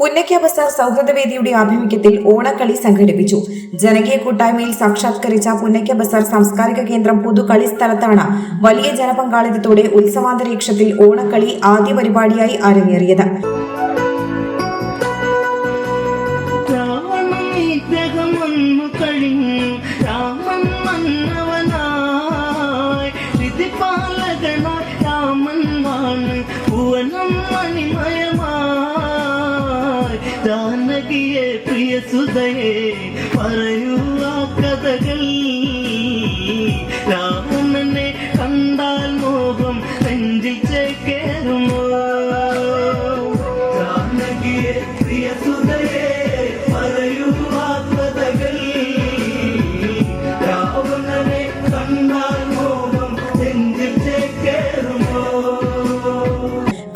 പുന്നയ്ക്ക ബസാർ സൗഹൃദവേദിയുടെ ആഭിമുഖ്യത്തിൽ ഓണക്കളി സംഘടിപ്പിച്ചു. ജനകീയ കൂട്ടായ്മയിൽ സാക്ഷാത്കരിച്ച പുന്നയ്ക്ക ബസാർ സാംസ്കാരിക കേന്ദ്രം പുതുകളി സ്ഥലത്താണ് വലിയ ജനപങ്കാളിത്തത്തോടെ ഉത്സവാന്തരീക്ഷത്തിൽ ഓണക്കളി ആദ്യ പരിപാടിയായി അരങ്ങേറിയത്. പ്രിയ സുതയെ പറയൂ ആ കഥകൾ രാമനെ കണ്ടാൽ മോഹം നെഞ്ചിൽ ചേക്കേറുമോ? ജാനകിയെ പ്രിയ സുതയെ പറയൂ ആ കഥകൾ. രാവണനെ കണ്ടാൽ മോഹം നെഞ്ചിൽ ചേക്കേറുമോ?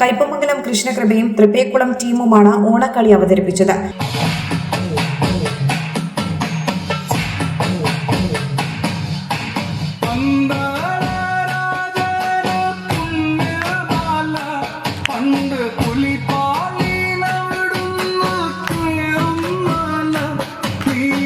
കയ്പമംഗലം കൃഷ്ണകൃപയും തൃപ്പേക്കുളം ടീമുമാണ് ഓണക്കളി അവതരിപ്പിച്ചത്.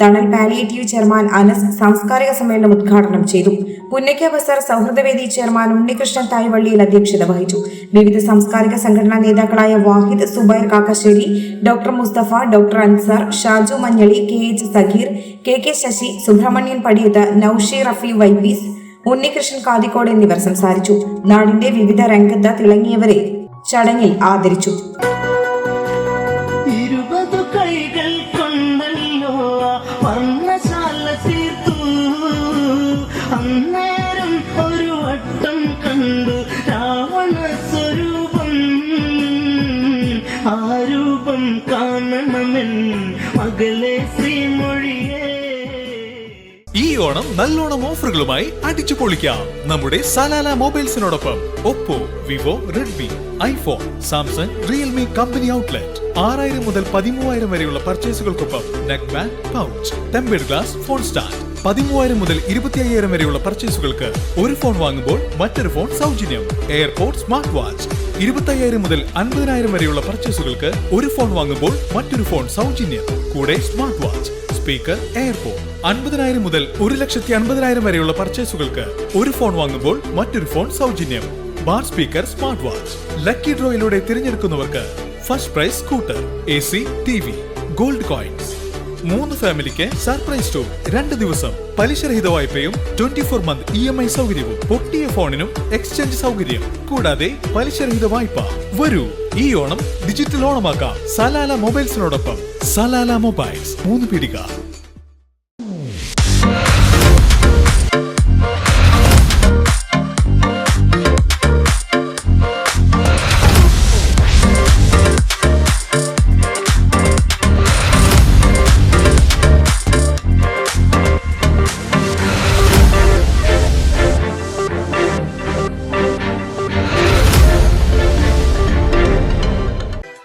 തണൽ പാലിയേറ്റീവ് ചെയർമാൻ അനസ് സാംസ്കാരിക സമ്മേളനം ഉദ്ഘാടനം ചെയ്തു. പുന്നയ്ക്ക ബസാർ സൗഹൃദവേദി ചെയർമാൻ ഉണ്ണികൃഷ്ണൻ തായ്വള്ളിയിൽ അധ്യക്ഷത വഹിച്ചു. വിവിധ സാംസ്കാരിക സംഘടനാ നേതാക്കളായ Wahid Zubair Kakkassery doctor Mustafa doctor Ansar Shaju Manjali K H Sakheer K K Sasi Subrahmanian Padiyath Noushi Rafi വൈപീസ് Unnikrishnan Kathikode എന്നിവർ സംസാരിച്ചു. നാടിന്റെ വിവിധ രംഗത്ത് തിളങ്ങിയവരെ ചടങ്ങിൽ ആദരിച്ചു. കൈകൾ സ്വരൂപം ആ രൂപം കാണണമെൻ മകളെ ഈ ഓണം നല്ലോണം ഓഫറുകളുമായി അടിച്ചു പൊളിക്കാം. നമ്മുടെ Salala മൊബൈൽസിനോടൊപ്പം Oppo Vivo Redmi iPhone Samsung Realme company outlet. ആറായിരം മുതൽ പതിമൂവായിരം വരെയുള്ള പർച്ചേസുകൾക്കൊപ്പം neck band pouch tempered glass phone stand. പതിമൂവായിരം മുതൽ ഇരുപത്തി അയ്യായിരം വരെയുള്ള പർച്ചേസുകൾക്ക് ഒരു ഫോൺ വാങ്ങുമ്പോൾ മറ്റൊരു ഫോൺ സൗജന്യം. എയർപോർട്ട് സ്മാർട്ട് വാച്ച് ഇരുപത്തി അയ്യായിരം മുതൽ അൻപതിനായിരം വരെയുള്ള പർച്ചേസുകൾക്ക് ഒരു ഫോൺ വാങ്ങുമ്പോൾ മറ്റൊരു ഫോൺ സൗജന്യം. കൂടെ സ്മാർട്ട് വാച്ച് സ്പീക്കർ എയർപോർട്ട് അൻപതിനായിരം മുതൽ ഒരു ലക്ഷത്തി അൻപതിനായിരം വരെയുള്ള പർച്ചേസുകൾക്ക് ഒരു ഫോൺ വാങ്ങുമ്പോൾ മറ്റൊരു ഫോൺ സൗജന്യം. Bar speaker smart watch lucky ഡ്രോയിലൂടെ തിരഞ്ഞെടുക്കുന്നവർക്ക് first prize scooter A C T V gold coins മൂന്ന് ഫാമിലിക്ക് സർപ്രൈസ് ടൂർ. രണ്ട് ദിവസം പലിശരഹിത വായ്പയും twenty four month E M I സൗകര്യവും. പൊട്ടിയ ഫോണിനും എക്സ്ചേഞ്ച് സൗകര്യം. കൂടാതെ പലിശരഹിത വായ്പ വരൂ ഈ ഓണം ഡിജിറ്റൽ ഓണമാക്കാം. സലാല മൊബൈൽസിനോടൊപ്പം സലാല മൊബൈൽസ്. മൂന്ന് പീടിക.